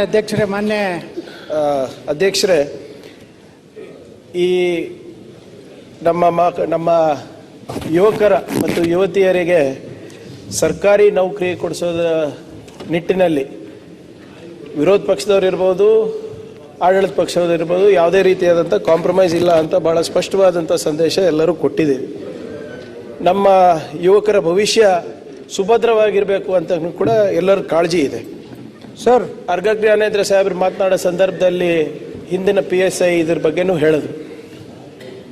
ಅಧ್ಯಕ್ಷರೇ ಮಾನ್ಯ ಅಧ್ಯಕ್ಷರೇ, ಈ ನಮ್ಮ ಮಕ ನಮ್ಮ ಯುವಕರ ಮತ್ತು ಯುವತಿಯರಿಗೆ ಸರ್ಕಾರಿ ನೌಕರಿ ಕೊಡಿಸೋದ ನಿಟ್ಟಿನಲ್ಲಿ ವಿರೋಧ ಪಕ್ಷದವ್ರು ಇರ್ಬೋದು, ಆಡಳಿತ ಪಕ್ಷದವ್ರು ಇರ್ಬೋದು, ಯಾವುದೇ ರೀತಿಯಾದಂಥ ಕಾಂಪ್ರಮೈಸ್ ಇಲ್ಲ ಅಂತ ಭಾಳ ಸ್ಪಷ್ಟವಾದಂಥ ಸಂದೇಶ ಎಲ್ಲರೂ ಕೊಟ್ಟಿದ್ದೀವಿ. ನಮ್ಮ ಯುವಕರ ಭವಿಷ್ಯ ಸುಭದ್ರವಾಗಿರಬೇಕು ಅಂತ ಕೂಡ ಎಲ್ಲರ ಕಾಳಜಿ ಇದೆ. ಸರ್. ಅರ್ಗಗ್ರಿ ಜ್ಞಾನೇಂದ್ರ ಸಾಹೇಬ್ರು ಮಾತನಾಡೋ ಸಂದರ್ಭದಲ್ಲಿ ಹಿಂದಿನ ಪಿ ಎಸ್ ಐ ಇದ್ರ ಬಗ್ಗೆನೂ ಹೇಳಿದ್ರು.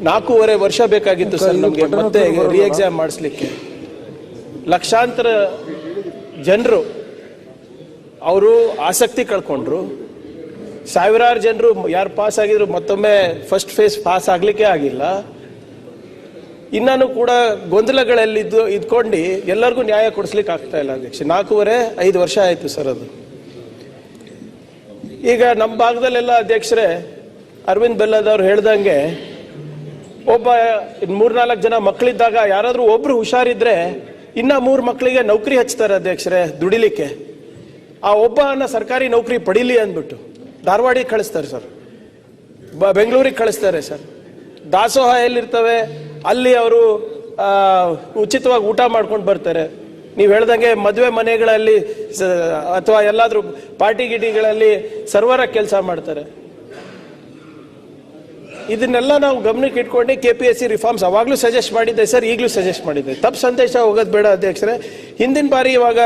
ನಾಲ್ಕೂವರೆ ವರ್ಷ ಬೇಕಾಗಿತ್ತು ಸರ್ ನಮಗೆ ಮತ್ತೆ ರಿ ಎಕ್ಸಾಮ್ ಮಾಡಿಸ್ಲಿಕ್ಕೆ. ಲಕ್ಷಾಂತರ ಜನರು ಅವರು ಆಸಕ್ತಿ ಕಳ್ಕೊಂಡ್ರು. ಸಾವಿರಾರು ಜನರು ಯಾರು ಪಾಸ್ ಆಗಿದ್ರು ಮತ್ತೊಮ್ಮೆ ಫಸ್ಟ್ ಫೇಸ್ ಪಾಸ್ ಆಗ್ಲಿಕ್ಕೆ ಆಗಿಲ್ಲ. ಇನ್ನೂ ಕೂಡ ಗೊಂದಲಗಳಲ್ಲಿ ಇದ್ದು ಇದ್ಕೊಂಡು ಎಲ್ಲರಿಗೂ ನ್ಯಾಯ ಕೊಡಿಸ್ಲಿಕ್ಕೆ ಆಗ್ತಾ ಇಲ್ಲ ಅಧ್ಯಕ್ಷ. ನಾಲ್ಕೂವರೆ ಐದು ವರ್ಷ ಆಯಿತು ಸರ್ ಅದು. ಈಗ ನಮ್ಮ ಭಾಗದಲ್ಲೆಲ್ಲ ಅಧ್ಯಕ್ಷರೇ, ಅರವಿಂದ್ ಬೆಲ್ಲದವ್ರು ಹೇಳ್ದಂಗೆ, ಒಬ್ಬ ಮೂರ್ನಾಲ್ಕು ಜನ ಮಕ್ಕಳಿದ್ದಾಗ ಯಾರಾದರೂ ಒಬ್ರು ಹುಷಾರಿದ್ರೆ ಇನ್ನ ಮೂರು ಮಕ್ಕಳಿಗೆ ನೌಕರಿ ಹಚ್ತಾರೆ ಅಧ್ಯಕ್ಷರೇ ದುಡಿಲಿಕ್ಕೆ. ಆ ಒಬ್ಬನ ಸರ್ಕಾರಿ ನೌಕರಿ ಪಡೀಲಿ ಅಂದ್ಬಿಟ್ಟು. ಧಾರವಾಡಿಗೆ ಕಳಿಸ್ತಾರೆ ಸರ್. ಬ ಬೆಂಗಳೂರಿಗೆ ಕಳಿಸ್ತಾರೆ ಸರ್. ದಾಸೋಹ ಎಲ್ಲಿರ್ತವೆ, ಅಲ್ಲಿ ಅವರು ಉಚಿತವಾಗಿ ಊಟ ಮಾಡ್ಕೊಂಡು ಬರ್ತಾರೆ. ನೀವು ಹೇಳ್ದಂಗೆ ಮದುವೆ ಮನೆಗಳಲ್ಲಿ ಅಥವಾ ಎಲ್ಲಾದ್ರೂ ಪಾರ್ಟಿ ಗಿಟಿಗಳಲ್ಲಿ ಸರ್ವರ ಕೆಲಸ ಮಾಡ್ತಾರೆ. ಇದನ್ನೆಲ್ಲ ನಾವು ಗಮನಕ್ಕೆ ಇಟ್ಕೊಂಡು K P S C reforms ಅವಾಗಲೂ suggest ಮಾಡಿದ್ದೆ, ಸರ್ ಈಗಲೂ ಸಜೆಸ್ಟ್ ಮಾಡಿದ್ದೆ. ತಪ್ಪು ಸಂದೇಶ ಹೋಗೋದು ಬೇಡ ಅಧ್ಯಕ್ಷರೇ. ಹಿಂದಿನ ಬಾರಿ ಇವಾಗ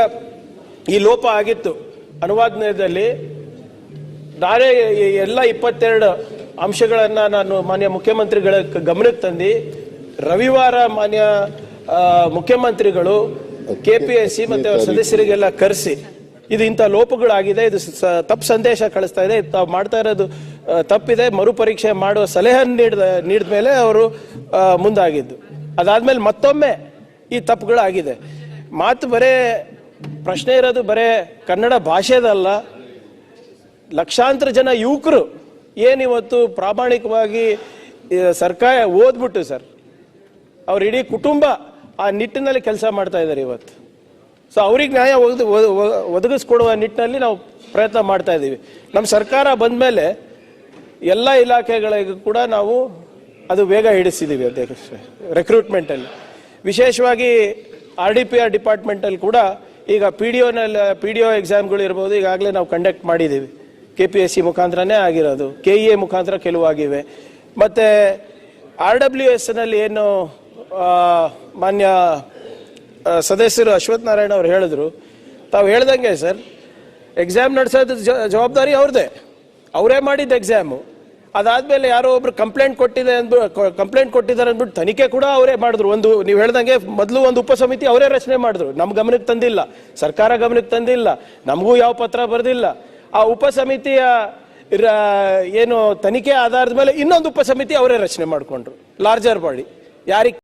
ಈ ಲೋಪ ಆಗಿತ್ತು. ಅನುವಾದದಲ್ಲಿ ನಾನೇ ಎಲ್ಲ ಇಪ್ಪತ್ತೆರಡು ಅಂಶಗಳನ್ನು ನಾನು ಮಾನ್ಯ ಮುಖ್ಯಮಂತ್ರಿಗಳ ಗಮನಕ್ಕೆ ತಂದು. ರವಿವಾರ ಮಾನ್ಯ ಮುಖ್ಯಮಂತ್ರಿಗಳು ಕೆ ಪಿ ಎಸ್ ಸಿ ಮತ್ತೆ ಅವರ ಸದಸ್ಯರಿಗೆಲ್ಲ ಕರೆಸಿ ಇದು ಇಂಥ ಲೋಪಗಳಾಗಿದೆ ಇದು ತಪ್ಪು ಸಂದೇಶ ಕಳಿಸ್ತಾ ಇದೆ ತಾವು ಮಾಡ್ತಾ ಇರೋದು ತಪ್ಪಿದೆ ಮರುಪರೀಕ್ಷೆ ಮಾಡುವ ಸಲಹೆ ನೀಡಿದ ನೀಡಿದ ಮೇಲೆ ಅವರು ಮುಂದಾಗಿದ್ದು. ಅದಾದ್ಮೇಲೆ ಮತ್ತೊಮ್ಮೆ ಈ ತಪ್ಪುಗಳಾಗಿದೆ. ಮಾತು ಬರೇ ಪ್ರಶ್ನೆ ಇರೋದು ಬರೇ ಕನ್ನಡ ಭಾಷೆದಲ್ಲ. ಲಕ್ಷಾಂತರ ಜನ ಯುವಕರು ಏನಿವತ್ತು ಪ್ರಾಮಾಣಿಕವಾಗಿ ಸರ್ಕಾರ ಓದ್ಬಿಟ್ಟು ಸರ್. ಅವ್ರ ಇಡೀ ಕುಟುಂಬ ಆ ನಿಟ್ಟಿನಲ್ಲಿ ಕೆಲಸ ಮಾಡ್ತಾ ಇದ್ದಾರೆ ಇವತ್ತು. ಸೊ ಅವ್ರಿಗೆ ನ್ಯಾಯ ಒದಗ ಒದಗಿಸ್ಕೊಡುವ ನಿಟ್ಟಿನಲ್ಲಿ ನಾವು ಪ್ರಯತ್ನ ಮಾಡ್ತಾ ಇದ್ದೀವಿ. ನಮ್ಮ ಸರ್ಕಾರ ಬಂದ ಮೇಲೆ ಎಲ್ಲ ಇಲಾಖೆಗಳಿಗೂ ಕೂಡ ನಾವು ಅದು ವೇಗ ಹಿಡಿಸಿದ್ದೀವಿ ಅಧ್ಯಕ್ಷ ರೆಕ್ರೂಟ್ಮೆಂಟಲ್ಲಿ ವಿಶೇಷವಾಗಿ ಆರ್ ಡಿ ಪಿ ಆರ್ ಡಿಪಾರ್ಟ್ಮೆಂಟಲ್ಲಿ ಕೂಡ ಈಗ ಪಿ ಡಿ ಒನಲ್ಲಿ ಪಿ ಡಿ ಒ ಎಕ್ಸಾಮ್ಗಳು ಇರ್ಬೋದು, ಈಗಾಗಲೇ ನಾವು ಕಂಡಕ್ಟ್ ಮಾಡಿದ್ದೀವಿ. ಕೆ ಪಿ ಎಸ್ ಸಿ ಮುಖಾಂತರನೇ ಆಗಿರೋದು. ಕೆ ಇ ಎ ಮುಖಾಂತರ ಕೆಲವು ಆಗಿವೆ. ಮತ್ತು ಆರ್ ಡಬ್ಲ್ಯೂ ಎಸ್ನಲ್ಲಿ ಏನು ಮಾನ್ಯ ಸದಸ್ಯರು ಅಶ್ವಥ್ ನಾರಾಯಣ ಅವರು ಹೇಳಿದ್ರು. ತಾವು ಹೇಳ್ದಂಗೆ ಸರ್ ಎಕ್ಸಾಮ್ ನಡೆಸೋದು ಜವಾಬ್ದಾರಿ ಅವ್ರದ್ದೇ ಅವರೇ ಮಾಡಿದ್ದ ಎಕ್ಸಾಮು ಅದಾದ್ಮೇಲೆ ಯಾರೋ ಒಬ್ರು ಕಂಪ್ಲೇಂಟ್ ಕೊಟ್ಟಿದೆ ಅಂದ್ಬಿಟ್ಟು ಕಂಪ್ಲೇಂಟ್ ಕೊಟ್ಟಿದ್ದಾರೆ ಅಂದ್ಬಿಟ್ಟು ತನಿಖೆ ಕೂಡ ಅವರೇ ಮಾಡಿದ್ರು. ಒಂದು, ನೀವು ಹೇಳ್ದಂಗೆ ಮೊದಲು ಒಂದು ಉಪಸಮಿತಿ ಅವರೇ ರಚನೆ ಮಾಡಿದ್ರು. ನಮ್ಮ ಗಮನಕ್ಕೆ ತಂದಿಲ್ಲ. ಸರ್ಕಾರ ಗಮನಕ್ಕೆ ತಂದಿಲ್ಲ. ನಮಗೂ ಯಾವ ಪತ್ರ ಬರೆದಿಲ್ಲ. ಆ ಉಪಸಮಿತಿಯ ಏನು ತನಿಖೆ ಆಧಾರದ ಮೇಲೆ ಇನ್ನೊಂದು ಉಪಸಮಿತಿ ಅವರೇ ರಚನೆ ಮಾಡಿಕೊಂಡ್ರು. Larger body. ಯಾರಿಗೆ